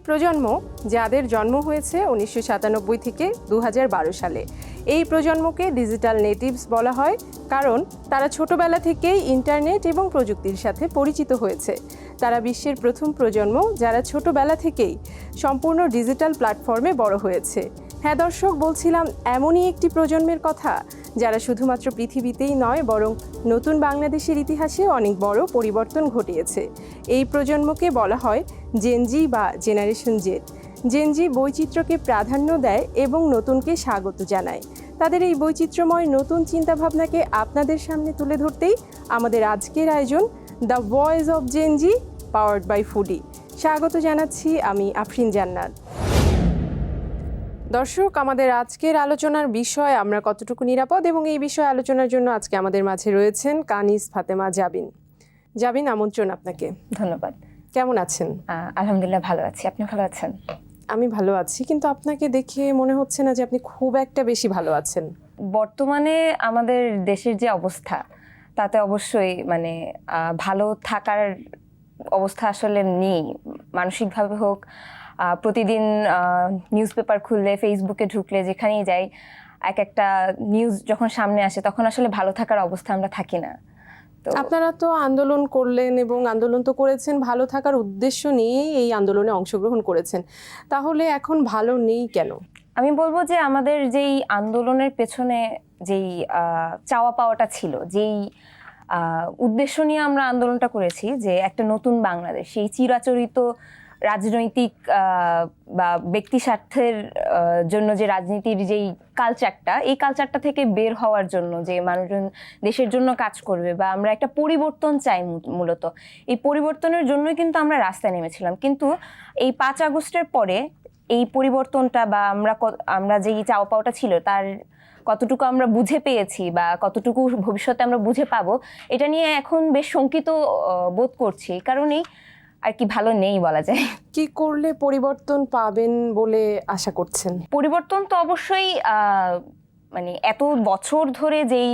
একটি প্রজন্ম যাদের জন্ম হয়েছে উনিশশো সাতানব্বই থেকে দু হাজার বারো সালে। এই প্রজন্মকে ডিজিটাল নেটিভস বলা হয়, কারণ তারা ছোটবেলা থেকেই ইন্টারনেট এবং প্রযুক্তির সাথে পরিচিত হয়েছে। তারা বিশ্বের প্রথম প্রজন্ম যারা ছোটবেলা থেকেই সম্পূর্ণ ডিজিটাল প্ল্যাটফর্মে বড় হয়েছে। হ্যাঁ দর্শক, বলছিলাম এমনই একটি প্রজন্মের কথা যারা শুধুমাত্র পৃথিবীতেই নয়, বরং নতুন বাংলাদেশের ইতিহাসে অনেক বড় পরিবর্তন ঘটিয়েছে। এই প্রজন্মকে বলা হয় জেনজি বা জেনারেশন জেড জেনজি বৈচিত্র্যকে প্রাধান্য দেয় এবং নতুনকে স্বাগত জানায়। তাদের এই বৈচিত্র্যময় নতুন চিন্তাভাবনাকে আপনাদের সামনে তুলে ধরতেই আমাদের আজকের আয়োজন the voice of Gen Z powered by Foodi স্বাগত জানাচ্ছি আমি আফরিন জান্নাত। দর্শক আমাদের আজকের আলোচনার বিষয় আমরা কতটুকু নিরাপদ এবং এই বিষয়ে আলোচনার জন্য আজকে আমাদের মাঝে রয়েছেন কানিস ফাতেমা জাবিন। জাবিন আমন্ত্রণ আপনাকে। ধন্যবাদ। কেমন আছেন? আলহামদুলিল্লাহ ভালো আছি। আপনি ভালো আছেন? আমি ভালো আছি কিন্তু আপনাকে দেখে মনে হচ্ছে না যে আপনি খুব একটা বেশি ভালো আছেন। বর্তমানে আমাদের দেশের যে অবস্থা তাতে অবশ্যই মানে ভালো থাকার অবস্থা আসলে নেই। মানসিকভাবে হোক প্রতিদিন নিউজ পেপার খুললে ফেসবুকে ঢুকলে যেখানেই যাই এক একটা নিউজ যখন সামনে আসে তখন আসলে ভালো থাকার অবস্থা আমরা থাকি না। আপনারা তো আন্দোলন করলেন এবং আন্দোলন তো করেছেন ভালো থাকার উদ্দেশ্য নিয়েই এই আন্দোলনে অংশগ্রহণ করেছেন। তাহলে এখন ভালো নেই কেন? আমি বলব যে আমাদের যেই আন্দোলনের পেছনে যেই চাওয়া পাওয়াটা ছিল যেই উদ্দেশ্য নিয়ে আমরা আন্দোলনটা করেছি যে একটা নতুন বাংলাদেশ সেই চিরাচরিত রাজনৈতিক বা ব্যক্তি স্বার্থের জন্য যে রাজনীতির যেই কালচারটা এই কালচারটা থেকে বের হওয়ার জন্য যে মানুষজন দেশের জন্য কাজ করবে বা আমরা একটা পরিবর্তন চাই মূলত, এই পরিবর্তনের জন্যই কিন্তু আমরা রাস্তায় নেমেছিলাম। কিন্তু এই পাঁচ আগস্টের পরে এই পরিবর্তনটা বা আমরা আমরা যেই চাওয়া পাওয়াটা ছিল, তার কতটুকু আমরা বুঝে পেয়েছি বা কতটুকু ভবিষ্যতে আমরা বুঝে পাবো, এটা নিয়ে এখন বেশ শঙ্কিত বোধ করছি। কারণ এই আর কি ভালো নেই বলা যায়। কি করলে পরিবর্তন পাবেন বলে আশা করছেন? পরিবর্তন তো অবশ্যই মানে এত বছর ধরে যেই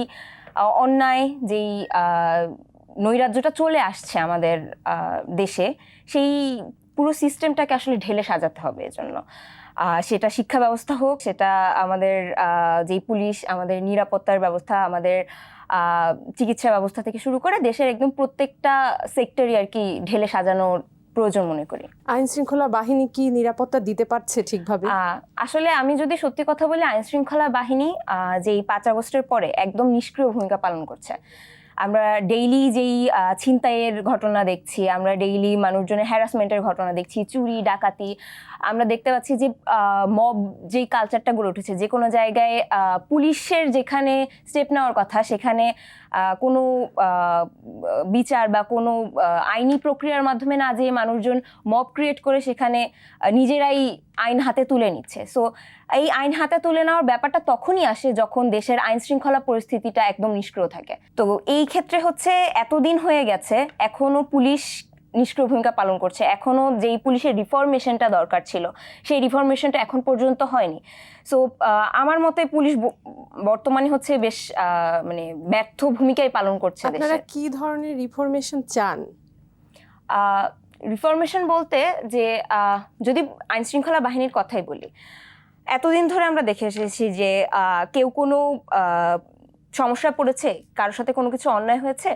অন্যায় যেই নৈরাজ্যটা চলে আসছে আমাদের দেশে সেই পুরো সিস্টেমটাকে আসলে ঢেলে সাজাতে হবে এজন্য। সেটা শিক্ষা ব্যবস্থা হোক সেটা আমাদের যেই পুলিশ আমাদের নিরাপত্তার ব্যবস্থা আমাদের চিকিৎসা ব্যবস্থা থেকে শুরু করে দেশের একদম প্রত্যেকটা সেক্টরই আর কি ঢেলে সাজানোর প্রয়োজন মনে করি। আইন শৃঙ্খলা বাহিনী কি নিরাপত্তা দিতে পারছে ঠিকভাবে? আসলে আমি যদি সত্যি কথা বলি আইন শৃঙ্খলা বাহিনী যেই পাঁচ আগস্টের পরে একদম নিষ্ক্রিয় ভূমিকা পালন করছে। আমরা ডেইলি যেই ছিনতাইয়ের ঘটনা দেখছি আমরা ডেইলি মানুষজনের হ্যারাসমেন্টের ঘটনা দেখছি চুরি ডাকাতি আমরা দেখতে পাচ্ছি যে মব যেই কালচারটা গড়ে উঠেছে, যে কোনো জায়গায় পুলিশের যেখানে স্টেপ নেওয়ার কথা, সেখানে কোনো বিচার বা কোনো আইনি প্রক্রিয়ার মাধ্যমে না যে মানুষজন মব ক্রিয়েট করে সেখানে নিজেরাই আইন হাতে তুলে নিচ্ছে। সো এই আইন হাতে তুলে নেওয়ার ব্যাপারটা তখনই আসে যখন দেশের আইন শৃঙ্খলা পরিস্থিতিটা একদম নিষ্ক্রিয় থাকে। তো এই ক্ষেত্রে হচ্ছে, এতদিন হয়ে গেছে এখনও পুলিশ নিষ্ক্রিয় ভূমিকা পালন করছে। এখনও যেই পুলিশের রিফরমেশনটা দরকার ছিল সেই রিফরমেশনটা এখন পর্যন্ত হয়নি। সো আমার মতে পুলিশ বর্তমানে হচ্ছে বেশ মানে ব্যর্থ ভূমিকাই পালন করছে আপনারা কি ধরনের রিফরমেশন চান? রিফরমেশন বলতে যে যদি আইন শৃঙ্খলা বাহিনীর কথাই বলি এতদিন ধরে আমরা দেখে এসেছি যে কেউ কোনো আহ, সমস্যায় পড়েছে কারোর সাথে কোনো কিছু অন্যায় হয়েছে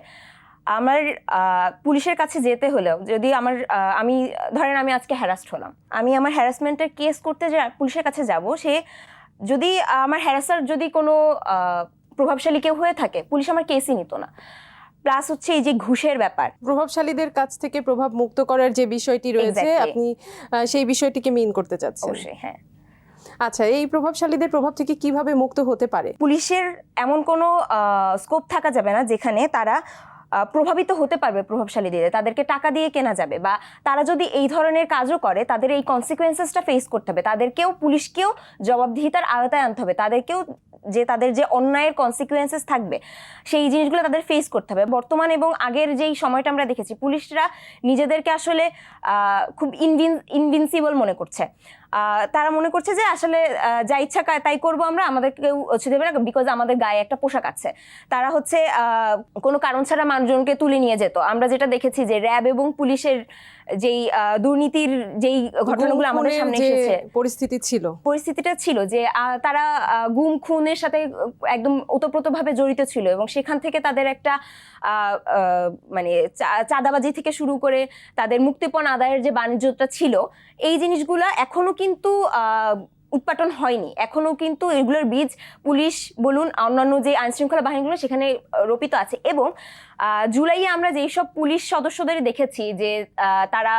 আমার পুলিশের কাছে যেতে হলেও যদি আমার আমি ধরেন আমি আজকে হ্যারাস্ট হলাম আমি আমার হ্যারাসমেন্টের কেস করতে যা পুলিশের কাছে যাব সে যদি আমার হ্যারাসার যদি কোনো প্রভাবশালী কেউ হয়ে থাকে পুলিশ আমার কেসই নিত না। প্লাস হচ্ছে এই যে ঘুষের ব্যাপার। প্রভাবশালীদের কাছ থেকে প্রভাব মুক্ত করার যে বিষয়টি রয়েছে আপনি সেই বিষয়টিকে মিন করতে চাচ্ছেন। অবশ্যই হ্যাঁ। আচ্ছা এই প্রভাবশালীদের প্রভাব থেকে কীভাবে মুক্ত হতে পারে? পুলিশের এমন কোনো স্কোপ থাকা যাবে না যেখানে তারা প্রভাবিত হতে পারবে প্রভাবশালী দিয়ে তাদেরকে টাকা দিয়ে কেনা যাবে বা তারা যদি এই ধরনের কাজও করে, তাদের এই কনসিকুয়েন্সেসটা ফেস করতে হবে। তাদেরকেও, পুলিশকেও জবাবদিহিতার আওতায় আনতে হবে। তাদেরকেও যে তাদের যে অন্যায়ের কনসিকুয়েন্সেস থাকবে, সেই জিনিসগুলো তাদের ফেস করতে হবে। বর্তমান এবং আগের যেই সময়টা আমরা দেখেছি, পুলিশরা নিজেদেরকে আসলে খুব ইনভিন ইনভিনসিবল মনে করছে। তারা মনে করছে যে আসলে আহ, যা ইচ্ছা তাই করব আমরা আমাদের কেউ দেবে না বিকজ আমাদের গায়ে একটা পোশাক আছে। তারা হচ্ছে আহ, কোনো কারণ ছাড়া মানুষজনকে তুলে নিয়ে যেত। আমরা যেটা দেখেছি যে র্যাব এবং পুলিশের যেই দুর্নীতির যেই ঘটনাগুলো আমাদের সামনে এসেছে। পরিস্থিতি ছিল। পরিস্থিতিটা ছিল যে আহ, তারা আহ, গুম খুনের সাথে একদম ওতপ্রোতভাবে জড়িত ছিল এবং সেখান থেকে তাদের একটা মানে চাঁদাবাজি থেকে শুরু করে তাদের মুক্তিপণ আদায়ের যে বাণিজ্যটা ছিল এই জিনিসগুলা এখনও কিন্তু উৎপাটন হয়নি। এখনও কিন্তু এগুলোর বীজ পুলিশ বলুন, অন্যান্য যে আইনশৃঙ্খলা বাহিনীগুলো সেখানে রোপিত আছে এবং জুলাইয়ে আমরা যেই সব পুলিশ সদস্যদের দেখেছি যে তারা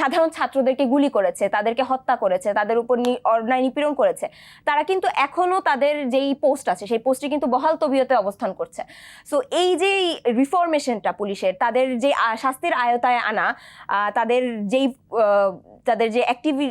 সাধারণ ছাত্রদেরকে গুলি করেছে, তাদেরকে হত্যা করেছে, তাদের উপর অন্যায় নিপীড়ন করেছে, তারা কিন্তু এখনও তাদের যেই পোস্ট আছে, সেই পোস্টে কিন্তু বহাল তবিয়তে অবস্থান করছে। সো, এই যে রিফরমেশনটা পুলিশের, তাদের যে শাস্তির আয়তায় আনা তাদের যেই তাদের যে অ্যাক্টিভি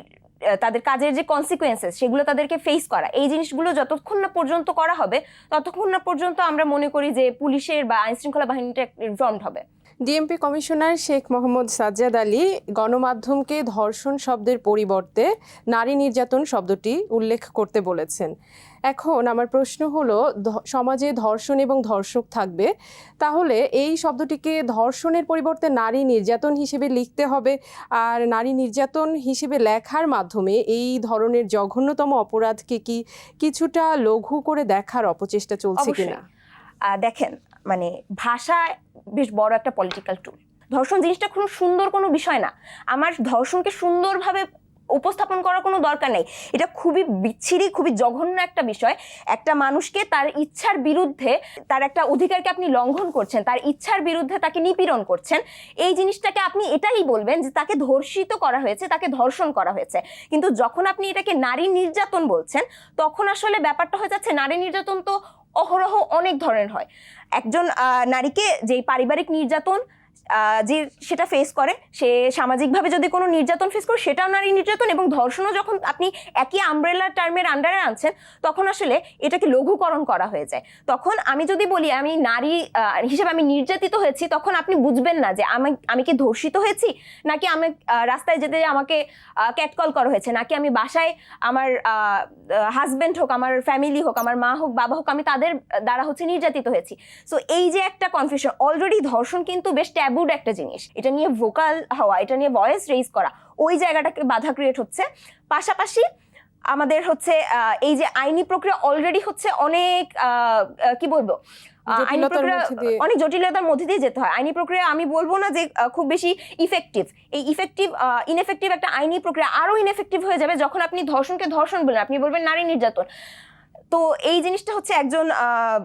তাদের কাজের যে কনসিকুয়েন্সেস সেগুলো তাদেরকে ফেস করা, এই জিনিসগুলো যতক্ষণ না পর্যন্ত করা হবে, ততক্ষণ না পর্যন্ত আমরা মনে করি যে পুলিশের বা আইনশৃঙ্খলা বাহিনীটা রিফর্মড হবে। ডিএমপি কমিশনার শেখ মোহাম্মদ সাজ্জাদ আলী গণমাধ্যমকে ধর্ষণ শব্দের পরিবর্তে নারী নির্যাতন শব্দটি উল্লেখ করতে বলেছেন এখন আমার প্রশ্ন হলো সমাজে ধর্ষণ এবং ধর্ষক থাকবে, তাহলে এই শব্দটিকে ধর্ষণের পরিবর্তে নারী নির্যাতন হিসেবে লিখতে হবে আর নারী নির্যাতন হিসেবে লেখার মাধ্যমে এই ধরনের জঘন্যতম অপরাধকে কি কিছুটা লঘু করে দেখার অপচেষ্টা চলছে। কিনা দেখেন মানে ভাষা বেশ বড় একটা পলিটিক্যাল টুল ধর্ষণ জিনিসটা কোনো সুন্দর কোনো বিষয় না। আমার ধর্ষণকে সুন্দরভাবে উপস্থাপন করার কোনো দরকার নেই। এটা খুবই বিচ্ছিরি, খুবই জঘন্য একটা বিষয়। একটা মানুষকে তার ইচ্ছার বিরুদ্ধে তার একটা অধিকারকে আপনি লঙ্ঘন করছেন, তার ইচ্ছার বিরুদ্ধে তাকে নিপীড়ন করছেন, এই জিনিসটাকে আপনি এটাই বলবেন যে তাকে ধর্ষিত করা হয়েছে, তাকে ধর্ষণ করা হয়েছে। কিন্তু যখন আপনি এটাকে নারী নির্যাতন বলছেন, তখন আসলে ব্যাপারটা হয়ে যাচ্ছে, নারী নির্যাতন তো অহরহ অনেক ধরনের হয়। একজন নারীকে যেই পারিবারিক নির্যাতন যে সেটা ফেস করে সে সামাজিকভাবে যদি কোনো নির্যাতন ফেস করে, সেটাও নারী নির্যাতন এবং ধর্ষণও যখন আপনি একই আমব্রেলা টার্মের আন্ডারে আনছেন, তখন আসলে এটাকে লঘুকরণ করা হয়ে যায়। তখন আমি যদি বলি, আমি নারী হিসেবে আমি নির্যাতিত হয়েছি, তখন আপনি বুঝবেন না যে আমি আমি কি ধর্ষিত হয়েছি? নাকি আমি রাস্তায় যেতে আমাকে ক্যাটকল করা হয়েছে? নাকি আমি বাসায় আমার হাজবেন্ড হোক, আমার ফ্যামিলি হোক, আমার মা হোক, বাবা হোক, আমি তাদের দ্বারা হচ্ছে নির্যাতিত হয়েছি। সো এই যে একটা কনফিউশন অলরেডি ধর্ষণ কিন্তু বেশ ট্যাবুড একটা জিনিস। এটা নিয়ে ভোকাল হওয়া এটা নিয়ে ভয়েস রেজ করা ওই জায়গাটাকে বাধা ক্রিয়েট হচ্ছে। পাশাপাশি আমাদের হচ্ছে এই যে আইনি প্রক্রিয়া অলরেডি হচ্ছে অনেক কি বলব? আইনি প্রক্রিয়া অনেক জটিলতার মধ্যে দিয়ে যেতে হয়। আইনি প্রক্রিয়া আমি বলব না যে খুব বেশি ইফেক্টিভ এই ইফেক্টিভ ইনএফেক্টিভ একটা আইনি প্রক্রিয়া আরও ইনএফেক্টিভ হয়ে যাবে যখন আপনি ধর্ষণকে ধর্ষণ বলেন। আপনি বলবেন নারী নির্যাতন। তো এই জিনিসটা হচ্ছে একজন আহ,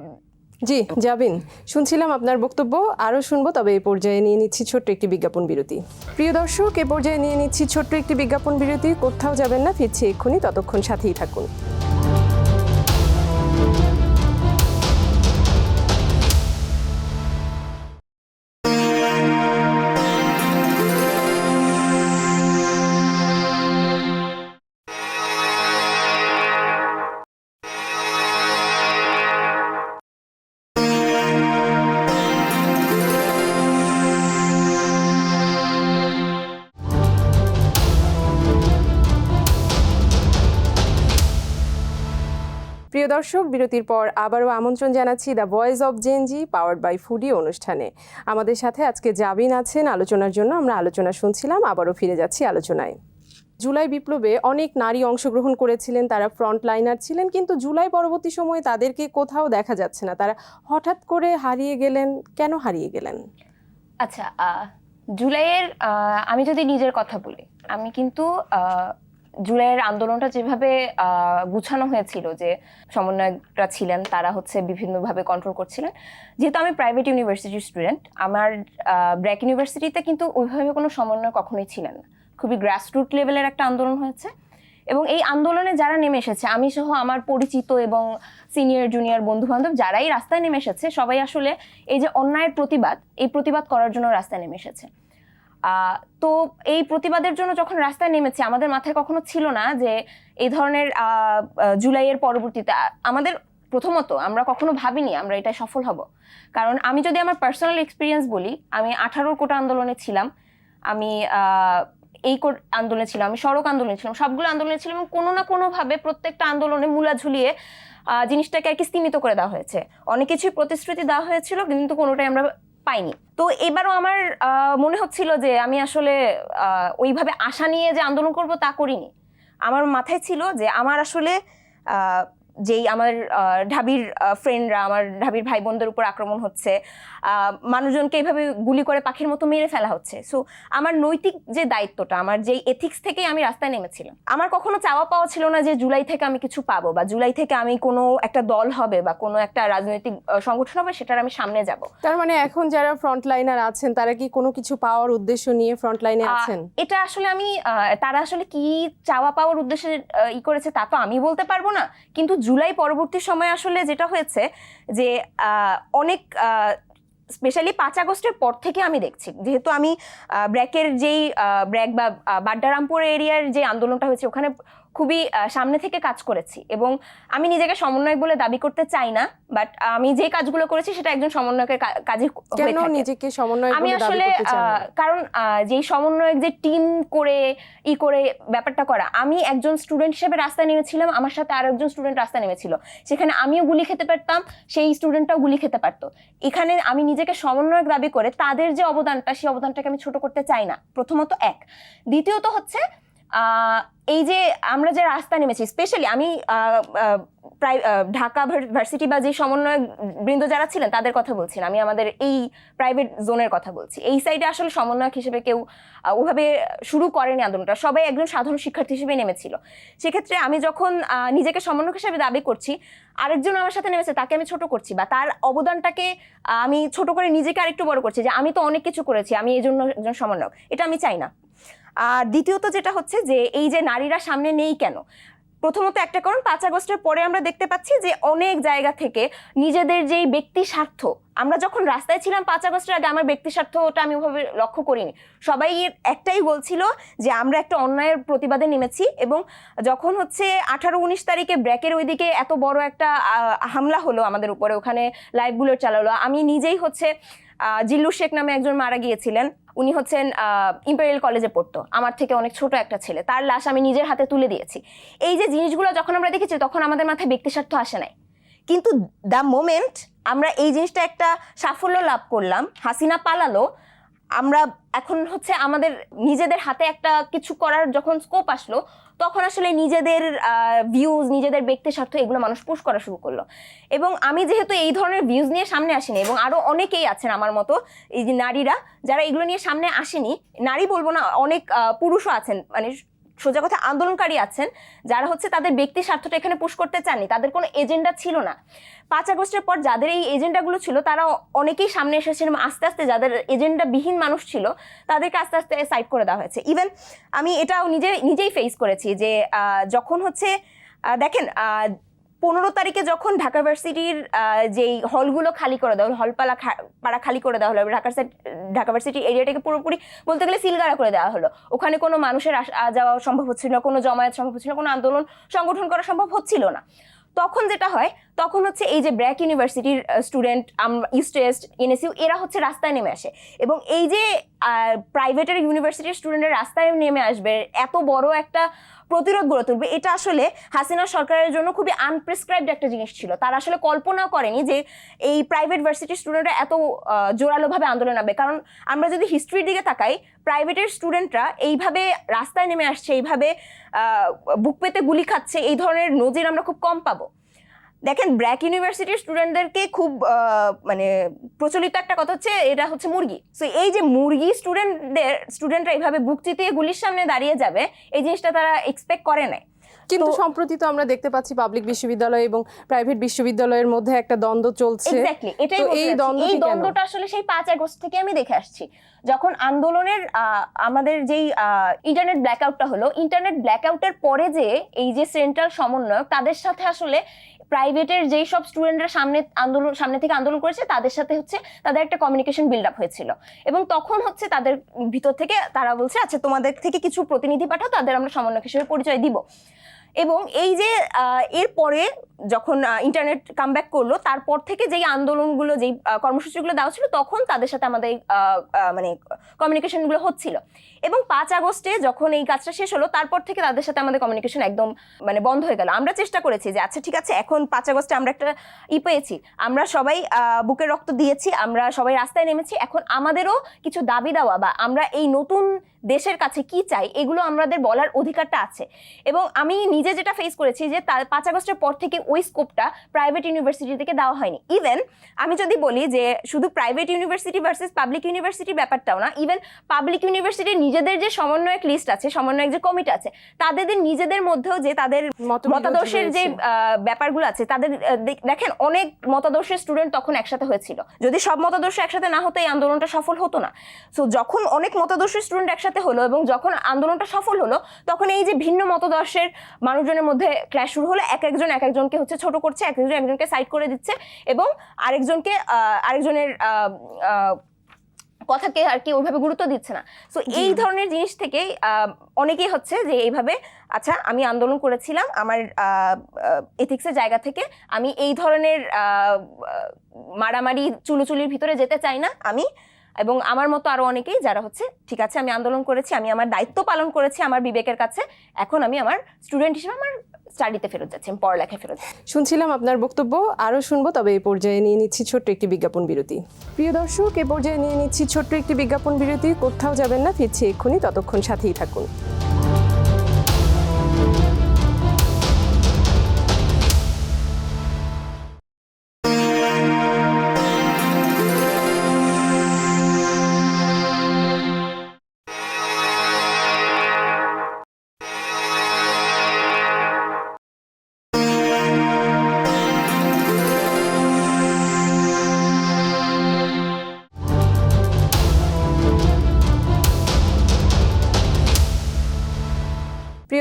জি যাবিন শুনছিলাম আপনার বক্তব্য, আরও শুনব, তবে এই পর্যায়ে নিয়ে নিচ্ছি ছোট্ট একটি বিজ্ঞাপন বিরতি। প্রিয় দর্শক, এ পর্যায়ে নিয়ে নিচ্ছি ছোট্ট একটি বিজ্ঞাপন বিরতি, কোথাও যাবেন না, ফিরছি এক্ষুনি, ততক্ষণ সাথেই থাকুন। প্রিয় দর্শক, বিরতির পর আবারও আমন্ত্রণ জানাচ্ছি the voice of Gen Z powered by Foodi অনুষ্ঠানে। আমাদের সাথে আজকে জাবিন আছেন। আলোচনার জন্য আমরা আলোচনা শুনছিলাম, আবারও ফিরে যাচ্ছি আলোচনায়। জুলাই বিপ্লবে অনেক নারী অংশগ্রহণ করেছিলেন, তারা ফ্রন্ট লাইনার ছিলেন, কিন্তু জুলাই পরবর্তী সময়ে তাদেরকে কোথাও দেখা যাচ্ছে না। তারা হঠাৎ করে হারিয়ে গেলেন, কেন হারিয়ে গেলেন? আচ্ছা জুলাইয়ের আমি যদি নিজের কথা বলি, আমি কিন্তু জুলাইয়ের আন্দোলনটা যেভাবে গুছানো হয়েছিল যে সমন্বয়করা ছিলেন, তারা হচ্ছে বিভিন্নভাবে কন্ট্রোল করছিলেন। যেহেতু আমি প্রাইভেট ইউনিভার্সিটির স্টুডেন্ট আমার ব্র্যাক ইউনিভার্সিটিতে কিন্তু ওইভাবে কোনো সমন্বয় কখনোই ছিলেন না। খুবই গ্রাসরুট লেভেলের একটা আন্দোলন হয়েছে। এবং এই আন্দোলনে যারা নেমে এসেছে, আমি সহ আমার পরিচিত এবং সিনিয়র জুনিয়র বন্ধু বান্ধব যারাই রাস্তায় নেমে এসেছে, সবাই আসলে এই যে অন্যায়ের প্রতিবাদ, এই প্রতিবাদ করার জন্য রাস্তায় নেমে এসেছে। তো এই প্রতিবাদের জন্য যখন রাস্তায় নেমেছে, আমাদের মাথায় কখনো ছিল না যে এই ধরনের জুলাইয়ের পরবর্তীতে আমাদের প্রথমত আমরা কখনো ভাবিনি আমরা এটা সফল হব। কারণ আমি যদি আমার পার্সোনাল এক্সপিরিয়েন্স বলি, আমি আঠারো কোটা আন্দোলনে ছিলাম, আমি এই কোর- আন্দোলনে ছিলাম, আমি সড়ক আন্দোলনে ছিলাম, সবগুলো আন্দোলনে ছিলাম এবং কোনো না কোনোভাবে প্রত্যেকটা আন্দোলনে মূলা ঝুলিয়ে জিনিসটাকে আর কি স্তীমিত করে দেওয়া হয়েছে। অনেক কিছুই প্রতিশ্রুতি দেওয়া হয়েছিল, কিন্তু কোনোটাই আমরা পাইনি। তো এবারও আমার মনে হচ্ছিল যে আমি আসলে ওইভাবে আশা নিয়ে যে আন্দোলন করব তা করিনি। আমার মাথায় ছিল যে আমার আসলে যেই আমার ঢাবির ফ্রেন্ডরা আমার ঢাবির ভাই বোনদের উপর আক্রমণ হচ্ছে মানুষজনকে এইভাবে গুলি করে পাখির মতো মেরে ফেলা হচ্ছে। সো আমার নৈতিক যে দায়িত্বটা আমার যেই এথিক্স থেকেই আমি রাস্তায় নেমেছিলাম। আমার কখনো চাওয়া পাওয়া ছিল না যে জুলাই থেকে আমি কিছু পাবো বা জুলাই থেকে আমি কোনো একটা দল হবে বা কোনো একটা রাজনৈতিক সংগঠন হবে সেটার আমি সামনে যাব। তার মানে এখন যারা ফ্রন্টলাইনার আছেন তারা কি কোনো কিছু পাওয়ার উদ্দেশ্য নিয়ে ফ্রন্টলাইনে আহ, আছেন? এটা আসলে আমি তারা আসলে কি চাওয়া পাওয়ার উদ্দেশ্যে ই করেছে তা তো আমি বলতে পারব না। কিন্তু জুলাই পরবর্তী সময় আসলে যেটা হয়েছে যে অনেক স্পেশালি পাঁচ আগস্টের পর থেকে আমি দেখছি। যেহেতু আমি ব্র্যাকের যেই ব্র্যাক বা বাড্ডারামপুর এরিয়ার যে আন্দোলনটা হয়েছে, ওখানে খুবই সামনে থেকে কাজ করেছি এবং আমি নিজেকে সমন্বয়ক বলে দাবি করতে চাই না বাট আমি যে কাজগুলো করেছি সেটা একজন সমন্বয়কের কাজে কেন নিজেকে সমন্বয় আমি আসলে কারণ যেই সমন্বয়ক যে টিম করে ই করে ব্যাপারটা করা আমি একজন স্টুডেন্ট হিসেবে রাস্তায় নেমেছিলাম আমার সাথে আর একজন স্টুডেন্ট রাস্তায় নেমেছিল। সেখানে আমিও গুলি খেতে পারতাম সেই স্টুডেন্টটাও গুলি খেতে পারতো। এখানে আমি নিজেকে সমন্বয়ক দাবি করে তাদের যে অবদানটা সেই অবদানটাকে আমি ছোট করতে চাই না প্রথমত এক। দ্বিতীয়ত হচ্ছে এই যে আমরা যে রাস্তা নেমেছি স্পেশালি আমি প্রায় ঢাকা ভার্সিটি বা যে সমন্বয়ক বৃন্দ যারা ছিলেন, তাদের কথা বলছি আমি আমাদের এই প্রাইভেট জোনের কথা বলছি। এই সাইডে আসলে সমন্বয়ক হিসেবে কেউ ওভাবে শুরু করেনি আন্দোলনটা। সবাই একজন সাধারণ শিক্ষার্থী হিসেবে নেমেছিল। সেক্ষেত্রে আমি যখন নিজেকে সমন্বয়ক হিসেবে দাবি করছি, আরেকজন আমার সাথে নেমেছে, তাকে আমি ছোট করছি বা তার অবদানটাকে আমি ছোট করে নিজেকে আরেকটু বড় করছি যে, আমি তো অনেক কিছু করেছি, আমি এই জন্য, একজন সমন্বয়ক। এটা আমি চাই না। আর দ্বিতীয়ত যেটা হচ্ছে যে এই যে নারীরা সামনে নেই কেন? প্রথমত একটা কারণ, পাঁচ আগস্টের পরে আমরা দেখতে পাচ্ছি যে অনেক জায়গা থেকে নিজেদের যেই ব্যক্তি স্বার্থ, আমরা যখন রাস্তায় ছিলাম পাঁচ আগস্টের আগে আমার ব্যক্তি স্বার্থটা আমি ওভাবে লক্ষ্য করিনি। সবাই একটাই বলছিল যে আমরা একটা অন্যায়ের প্রতিবাদে নেমেছি এবং যখন হচ্ছে আঠারো উনিশ তারিখে ব্র্যাকের ওইদিকে এত বড় একটা হামলা হলো আমাদের উপরে, ওখানে লাইভ বুলেট চালালো, আমি নিজেই হচ্ছে জিল্লু শেখ নামে একজন মারা গিয়েছিলেন। উনি হচ্ছেন ইম্পেরিয়াল কলেজে পড়তো। আমার থেকে অনেক ছোট একটা ছেলে। তার লাশ আমি নিজের হাতে তুলে দিয়েছি। এই যে জিনিসগুলো যখন আমরা দেখেছি, তখন আমাদের মাথায় ব্যক্তিস্বার্থ আসে নাই। কিন্তু দ্য মোমেন্ট আমরা এই জিনিসটা একটা সাফল্য লাভ করলাম, হাসিনা পালালো আমরা এখন হচ্ছে আমাদের নিজেদের হাতে একটা কিছু করার যখন স্কোপ আসলো, তখন আসলে নিজেদের ভিউজ নিজেদের ব্যক্তি স্বার্থ এগুলো মানুষ পুশ করা শুরু করল। এবং আমি যেহেতু এই ধরনের ভিউজ নিয়ে সামনে আসিনি এবং আরও অনেকেই আছেন আমার মতো, এই যে নারীরা, যারা এগুলো নিয়ে সামনে আসেনি, নারী বলব না, অনেক পুরুষও আছেন মানে সোজা কথা, আন্দোলনকারী আছেন, যারা হচ্ছে তাদের ব্যক্তি স্বার্থটা এখানে পুশ করতে চাননি, তাদের কোনো এজেন্ডা ছিল না। পাঁচ আগস্টের পর যাদের এই এজেন্ডাগুলো ছিল, তারা অনেকেই সামনে এসেছেন আস্তে আস্তে যাদের এজেন্ডা বিহীন মানুষ ছিল, তাদেরকে আস্তে আস্তে সাইড করে দেওয়া হয়েছে। ইভেন আমি এটাও নিজে, নিজেই ফেস করেছি যে যখন হচ্ছে দেখেন পনেরো তারিখে যখন ঢাকা ভার্সিটির যেই হলগুলো খালি করে দেওয়া হলো, হলপালা পাড়া খালি করে দেওয়া হলো ঢাকা ঢাকা ভার্সিটির এরিয়াটাকে পুরোপুরি বলতে গেলে সিলগাড়া করে দেওয়া হলো। ওখানে কোনো মানুষের যাওয়া সম্ভব হচ্ছিল না, কোনো জমায়েত সম্ভব হচ্ছিল না, কোনো আন্দোলন সংগঠন করা সম্ভব হচ্ছিল না। তখন যেটা হয়, তখন হচ্ছে এই যে ব্র্যাক ইউনিভার্সিটির স্টুডেন্ট ইস্ট ওয়েস্ট, এনএসইউ, এরা হচ্ছে রাস্তায় নেমে আসে। এবং এই যে প্রাইভেটের ইউনিভার্সিটির স্টুডেন্টের রাস্তায় নেমে আসবে, এত বড় একটা প্রতিরোধ গড়ে তুলবে, এটা আসলে হাসিনা সরকারের জন্য খুবই আনপ্রেসক্রাইবড একটা জিনিস ছিল। তারা আসলে কল্পনাও করেনি যে এই প্রাইভেট ভার্সিটির স্টুডেন্টরা এত জোরালোভাবে আন্দোলন হবে কারণ আমরা যদি হিস্ট্রির দিকে তাকাই প্রাইভেটের স্টুডেন্টরা এইভাবে রাস্তায় নেমে আসছে, এইভাবে বুক পেতে গুলি খাচ্ছে, এই ধরনের নজির আমরা খুব কম পাবো। দেখেন ব্র্যাক ইউনিভার্সিটির স্টুডেন্টদেরকে খুব মানে প্রচলিত একটা কথা হচ্ছে এটা হচ্ছে মুরগি। সো এই যে মুরগি স্টুডেন্টদের স্টুডেন্টরা এইভাবে বুক চিতিয়ে গুলির সামনে দাঁড়িয়ে যাবে এই জিনিসটা তারা এক্সপেক্ট করে নাই। কিন্তু সম্প্রতি তো আমরা দেখতে পাচ্ছি পাবলিক বিশ্ববিদ্যালয় এবং প্রাইভেট বিশ্ববিদ্যালয়ের মধ্যে একটা দ্বন্দ্ব চলছে। এই। এই দ্বন্দ্বটা আসলে সেই পাঁচ আগস্ট থেকে আমি দেখে আসছি। যখন আন্দোলনের আমাদের যেই ইন্টারনেট ব্ল্যাকআউটটা হলো ইন্টারনেট ব্ল্যাকআউটের পরে যে এই যে সেন্ট্রাল সমন্বয়ক তাদের সাথে আসলে প্রাইভেটের যেই সব স্টুডেন্টরা সামনে আন্দোলন, সামনে থেকে আন্দোলন করেছে, তাদের সাথে হচ্ছে তাদের একটা কমিউনিকেশন বিল্ড আপ হয়েছিল। এবং তখন হচ্ছে তাদের ভিতর থেকে তারা বলছে আচ্ছা তোমাদের থেকে কিছু প্রতিনিধি পাঠাও, তাদের আমরা সমন্বয়ক হিসেবে পরিচয় দিব। এবং এই যে এরপরে যখন ইন্টারনেট কামব্যাক করল, তারপর থেকে যেই আন্দোলনগুলো, যেই কর্মসূচিগুলো দেওয়া ছিল, তখন তাদের সাথে আমাদের মানে কমিউনিকেশনগুলো হচ্ছিল। এবং পাঁচ আগস্টে যখন এই কাজটা শেষ হলো, তারপর থেকে তাদের সাথে আমাদের কমিউনিকেশন একদম মানে বন্ধ হয়ে গেল। আমরা চেষ্টা করেছি যে আচ্ছা ঠিক আছে, এখন পাঁচ আগস্টে আমরা একটা ই পেয়েছি। আমরা সবাই বুকের রক্ত দিয়েছি, আমরা সবাই রাস্তায় নেমেছি। এখন আমাদেরও কিছু দাবি দেওয়া বা আমরা এই নতুন দেশের কাছে কি চাই এগুলো আমাদের বলার অধিকারটা আছে। এবং আমি নিজে যেটা ফেস করেছি যে তার পাঁচ আগস্টের পর থেকে ওই স্কোপটা প্রাইভেট ইউনিভার্সিটি থেকে দেওয়া হয়নি। ইভেন আমি যদি বলি যে শুধু private university versus public university ব্যাপারটাও না ইভেন পাবলিক ইউনিভার্সিটির নিজেদের যে সমন্বয়ক লিস্ট আছে সমন্বয়ক যে কমিটি আছে তাদের নিজেদের মধ্যেও যে তাদের মতাদর্শের যে ব্যাপারগুলো আছে তাদের দেখেন অনেক মতাদর্শের স্টুডেন্ট তখন একসাথে হয়েছিল। যদি সব মতাদর্শ একসাথে না হতো এই আন্দোলনটা সফল হতো না। সো যখন অনেক মতাদর্শের স্টুডেন্ট একসাথে হলো এবং যখন আন্দোলনটা সফল হলো তখন এই যে ভিন্ন মতাদর্শের মানুষজনের মধ্যে ক্ল্যাশ শুরু হলো। এক একজন এক একজনকে হচ্ছে ছোট করছে এক একজন একজনকে সাইড করে দিচ্ছে এবং আরেকজনকে আরেকজনের কথাকে আর কি ওইভাবে গুরুত্ব দিচ্ছে না। সো এই ধরনের জিনিস থেকেই আহ, অনেকেই হচ্ছে যে এইভাবে আচ্ছা আমি আন্দোলন করেছিলাম আমার এথিক্সের জায়গা থেকে আমি এই ধরনের মারামারি চুলোচুলির ভিতরে যেতে চাই না। আমি এবং আমার মতো আরও অনেকেই যারা হচ্ছে, ঠিক আছে, আমি আন্দোলন করেছি, আমি আমার দায়িত্ব পালন করেছি আমার বিবেকের কাছে, এখন আমি আমার স্টুডেন্ট হিসেবে আমার স্টাডিতে ফেরত যাচ্ছি, আমি পড়ালেখায় ফেরত শুনছিলাম আপনার বক্তব্য আরও শুনব, তবে এই পর্যায়ে নিয়ে নিচ্ছি ছোট্ট একটি বিজ্ঞাপন বিরতি। প্রিয় দর্শক এ পর্যায়ে নিয়ে নিচ্ছি ছোট্ট একটি বিজ্ঞাপন বিরতি, কোথাও যাবেন না, ফিরছি এক্ষুনি, ততক্ষণ সাথেই থাকুন।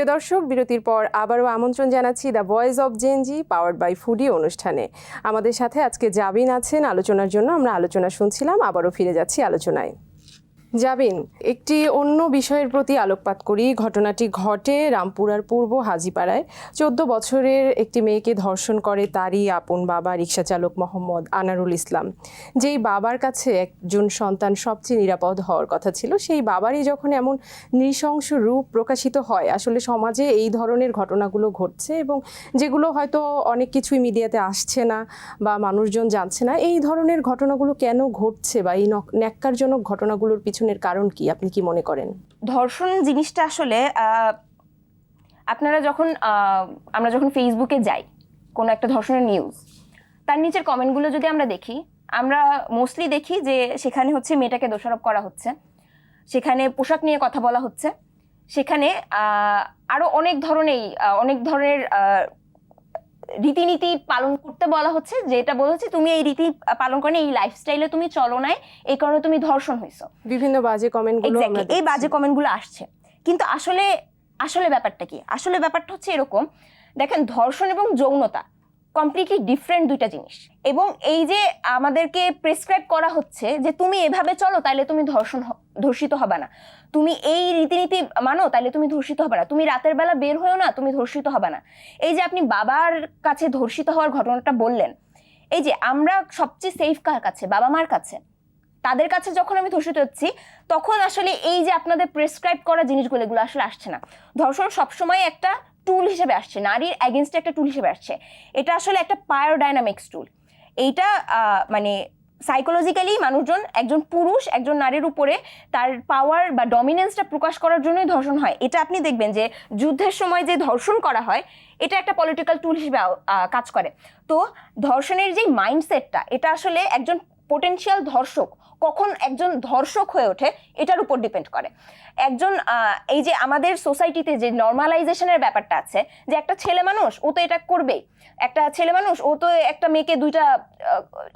প্রিয় দর্শক, বিরতির পর আবারও আমন্ত্রণ জানাচ্ছি the voice of Gen Z powered by foodie অনুষ্ঠানে। আমাদের সাথে আজকে জাবিন আছেন। আলোচনার জন্য আমরা আলোচনা শুনছিলাম, আবারও ফিরে যাচ্ছি আলোচনায়। জাবিন একটি অন্য বিষয়ের প্রতি আলোকপাত করি। ঘটনাটি ঘটে রামপুরার পূর্ব হাজিপাড়ায়। চোদ্দ বছরের একটি মেয়েকে ধর্ষণ করে তারই আপন বাবা রিক্সা চালক মোহাম্মদ আনারুল ইসলাম। যেই বাবার কাছে একজন সন্তান সবচেয়ে নিরাপদ হওয়ার কথা ছিল, সেই বাবারই যখন এমন নৃশংস রূপ প্রকাশিত হয়, আসলে সমাজে এই ধরনের ঘটনাগুলো ঘটছে এবং যেগুলো হয়তো অনেক কিছুই মিডিয়াতে আসছে না বা মানুষজন জানছে না, এই ধরনের ঘটনাগুলো কেন ঘটছে বা এই নক- ন্যাক্কারজনক ঘটনাগুলোর পিছনের কারণ কি? আপনি কি মনে করেন? ধর্ষণ জিনিসটা আসলে আপনারা যখন আমরা যখন ফেসবুকে যাই, কোনো একটা ধর্ষণের নিউজ তার নিচের কমেন্টগুলো যদি আমরা দেখি, আমরা মোস্টলি দেখি যে সেখানে হচ্ছে মেয়েটাকে দোষারোপ করা হচ্ছে, সেখানে পোশাক নিয়ে কথা বলা হচ্ছে, সেখানে আরও অনেক ধরনের অনেক ধরনের রীতিনীতি পালন করতে বলা হচ্ছে যেটা বলা হচ্ছে তুমি এই রীতি পালন করে এই লাইফস্টাইলে তুমি চলো নাই এই কারণে তুমি ধর্ষণ হয়েছো। বিভিন্ন বাজে কমেন্টগুলো এই বাজে কমেন্ট কমেন্টগুলো আসছে। কিন্তু আসলে আসলে ব্যাপারটা কি? আসলে ব্যাপারটা হচ্ছে এরকম দেখেন ধর্ষণ এবং যৌনতা কমপ্লিটলি ডিফারেন্ট দুইটা জিনিস। এবং এই যে আমাদেরকে প্রেসক্রাইব করা হচ্ছে যে তুমি এভাবে চলো, তাইলে তুমি ধর্ষণ ধর্ষিত হবে না। তুমি এই রীতিনীতি মানো, তাইলে তুমি ধর্ষিত হবে না। তুমি রাতের বেলা বের হয়েও না, তুমি ধর্ষিত হবে না। এই যে আপনি বাবার কাছে ধর্ষিত হওয়ার ঘটনাটা বললেন, এই যে আমরা সবচেয়ে সেফ কার কাছে? বাবা মার কাছে। তাদের কাছে যখন আমি ধর্ষিত হচ্ছি, তখন আসলে এই যে আপনাদের প্রেসক্রাইব করা জিনিসগুলো, এগুলো আসলে আসছে না। ধর্ষণ সবসময় একটা টুল হিসেবে আসছে, নারীর অ্যাগেনস্টে একটা টুল হিসেবে আসছে। এটা আসলে একটা পায়োডাইনামিক্স টুল এইটা মানে সাইকোলজিক্যালি মানুষজন, একজন পুরুষ, একজন নারীর উপরে তার পাওয়ার বা ডমিনেন্সটা প্রকাশ করার জন্যই ধর্ষণ হয়। এটা আপনি দেখবেন যে যুদ্ধের সময় যে ধর্ষণ করা হয়, এটা একটা পলিটিক্যাল টুল হিসেবে কাজ করে। তো ধর্ষণের যে মাইন্ডসেটটা এটা আসলে একজন পোটেনশিয়াল ধর্ষক কখন একজন ধর্ষক হয়ে ওঠে এটার উপর ডিপেন্ড করে। একজন এই যে আমাদের সোসাইটিতে যে নর্মালাইজেশনের ব্যাপারটা আছে যে একটা ছেলে মানুষ ও তো এটা করবেই। একটা ছেলে মানুষ ও তো একটা মেয়েকে দুইটা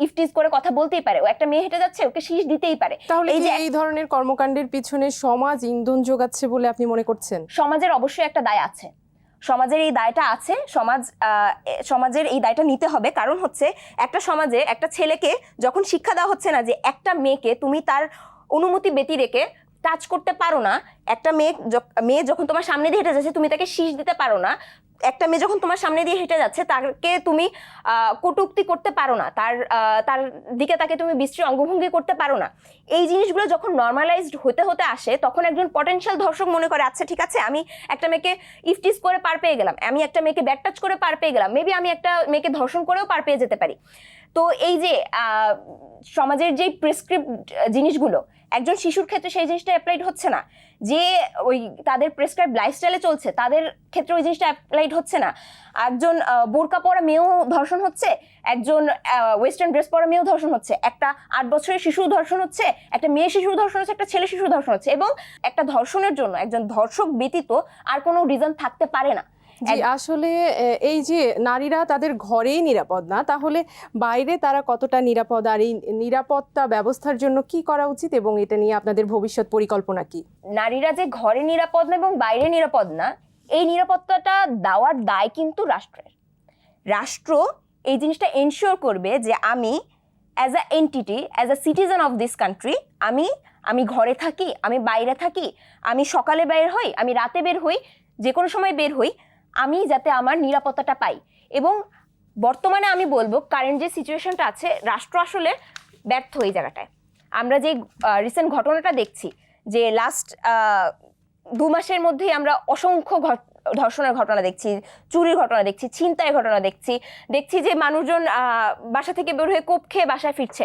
ইফটিজ করে কথা বলতেই পারে। ও একটা মেয়ে হেঁটে যাচ্ছে ওকে শীষ দিতেই পারে। তাহলে এই যে এই ধরনের কর্মকাণ্ডের পিছনে সমাজ ইন্ধন যোগাচ্ছে বলে আপনি মনে করছেন? সমাজের অবশ্যই একটা দায় আছে। সমাজের এই দায়টা আছে, সমাজ সমাজের এই দায়টা নিতে হবে। কারণ হচ্ছে, একটা সমাজে একটা ছেলেকে যখন শিক্ষা দেওয়া হচ্ছে না যে একটা মেয়েকে তুমি তার অনুমতি ব্যতি রেখে টাচ করতে পারো না, একটা মেয়ে মেয়ে যখন তোমার সামনে দিয়ে হেঁটে যাচ্ছে, তুমি তাকে শীষ দিতে পারো না, একটা মেয়ে যখন তোমার সামনে দিয়ে হেঁটে যাচ্ছে, তাকে তুমি কটূক্তি করতে পারো না, তার তার দিকে তাকে তুমি বিশ্রী অঙ্গভঙ্গি করতে পারো না। এই জিনিসগুলো যখন নর্মালাইজড হতে হতে আসে, তখন একজন পটেনশিয়াল ধর্ষক মনে করে আচ্ছা ঠিক আছে, আমি একটা মেয়েকে ইফটিস করে পার পেয়ে গেলাম, আমি একটা মেয়েকে ব্যাট টাচ করে পার পেয়ে গেলাম মেবি আমি একটা মেয়েকে ধর্ষণ করেও পার পেয়ে যেতে পারি। তো এই যে সমাজের যে প্রেসক্রিপ্ট জিনিসগুলো, একজন শিশুর ক্ষেত্রে সেই জিনিসটা অ্যাপ্লাইড হচ্ছে না। যে ওই তাদের প্রেসক্রাইব লাইফস্টাইলে চলছে, তাদের ক্ষেত্রে ওই জিনিসটা অ্যাপ্লাইড হচ্ছে না। একজন বোরকা পরা মেয়েও ধর্ষণ হচ্ছে, একজন ওয়েস্টার্ন ড্রেস পরা মেয়েও ধর্ষণ হচ্ছে, একটা আট বছরের শিশু ধর্ষণ হচ্ছে, একটা মেয়ে শিশু ধর্ষণ হচ্ছে, একটা ছেলে শিশু ধর্ষণ হচ্ছে, এবং একটা ধর্ষণের জন্য একজন ধর্ষক ব্যতীত আর কোনো রিজন থাকতে পারে না। জি আসলে এই যে নারীরা তাদের ঘরেই নিরাপদ না তাহলে বাইরে তারা কতটা নিরাপদ আর এই নিরাপত্তা ব্যবস্থার জন্য কি করা উচিত এবং এটা নিয়ে আপনাদের ভবিষ্যৎ পরিকল্পনা কি? নারীরা যে ঘরে নিরাপদ না এবং বাইরে নিরাপদ না এই নিরাপত্তাটা দেওয়ার দায় কিন্তু রাষ্ট্রের। রাষ্ট্র এই জিনিসটা এনশিওর করবে যে আমি as a entity as a citizen of this country আমি আমি ঘরে থাকি আমি বাইরে থাকি আমি সকালে বের হই আমি রাতে বের হই যে কোনো সময় বের হই আমি যাতে আমার নিরাপত্তাটা পাই। এবং বর্তমানে আমি বলব কারেন্ট যে সিচুয়েশনটা আছে, রাষ্ট্র আসলে ব্যর্থ এই জায়গাটায়। আমরা যে রিসেন্ট ঘটনাটা দেখছি, যে লাস্ট দু মাসের মধ্যেই আমরা অসংখ্য ধর্ষণের ঘটনা দেখছি চুরির ঘটনা দেখছি ছিনতাইয়ের ঘটনা দেখছি দেখছি যে মানুষজন বাসা থেকে বের হয়ে কোপ খেয়ে বাসায় ফিরছে।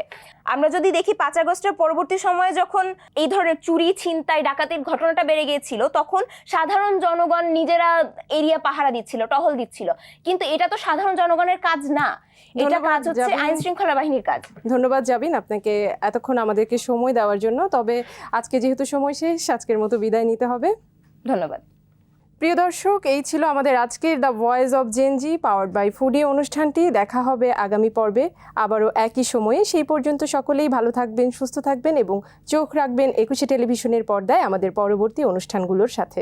আমরা যদি দেখি পাঁচ আগস্টের পরবর্তী সময়ে যখন এই ধরনের চুরি ছিনতাই ডাকাতির ঘটনাটা বেড়ে গিয়েছিল তখন সাধারণ জনগণ নিজেরা এরিয়া পাহারা দিচ্ছিল টহল দিচ্ছিল। কিন্তু এটা তো সাধারণ জনগণের কাজ না। এটা কাজ হচ্ছে জাবিন। আইন শৃঙ্খলা বাহিনীর কাজ। ধন্যবাদ যাবিন আপনাকে এতক্ষণ আমাদেরকে সময় দেওয়ার জন্য। তবে আজকে যেহেতু সময় শেষ আজকের মতো বিদায় নিতে হবে। ধন্যবাদ। প্রিয় দর্শক, এই ছিল আমাদের আজকের the voice of Gen Z powered by foodie অনুষ্ঠানটি। দেখা হবে আগামী পর্বে। আবারও একই সময়ে। সেই পর্যন্ত সকলেই ভালো থাকবেন, সুস্থ থাকবেন এবং চোখ রাখবেন একুশে টেলিভিশনের পর্দায় আমাদের পরবর্তী অনুষ্ঠানগুলোর সাথে।